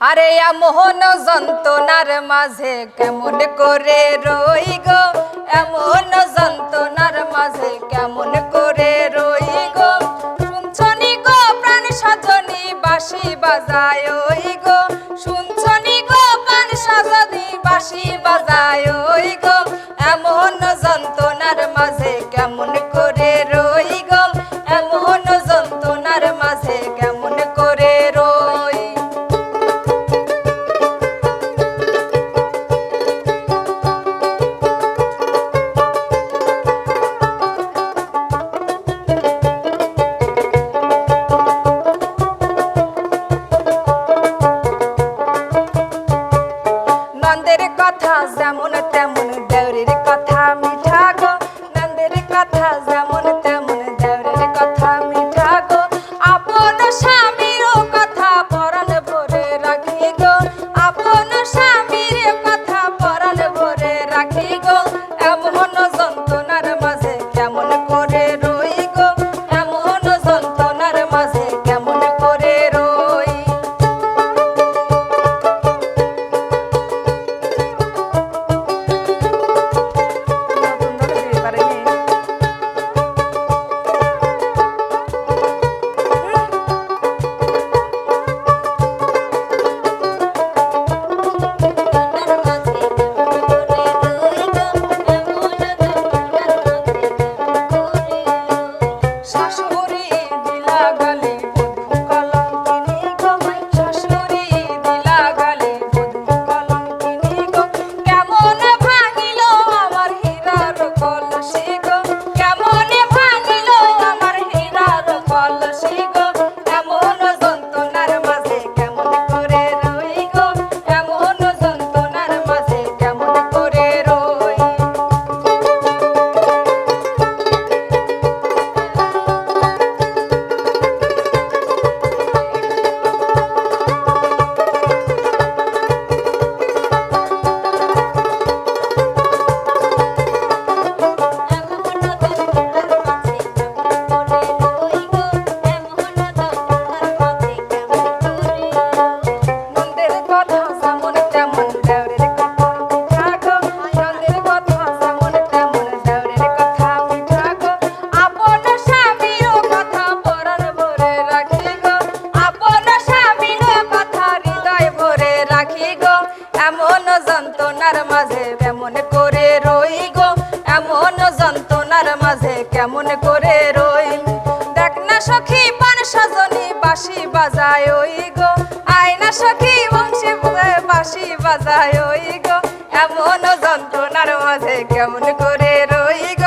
আরে মোহন যন্ত্রণার মাঝে কেমন করে রই গো? এমন যন্ত্রণার মাঝে কেমন করে রই গো? শুনছনি গো প্রাণ সাজনি বাসি বাজায় ওই গো? শুনছনি গো প্রাণ সাজনি বাসি বাজায় ওই কথা যেমন ব্যথার মাঝে কেমন করে রই গো? এমন যন্ত্রণার মাঝে কেমন করে রই? দেখ না সখী, পান সজনি বাসি বাজায় ওই গো। আয়না সখী, বংশী বাসি বাজায় ওই গো। এমন যন্ত্রণার মাঝে কেমন করে রই গো?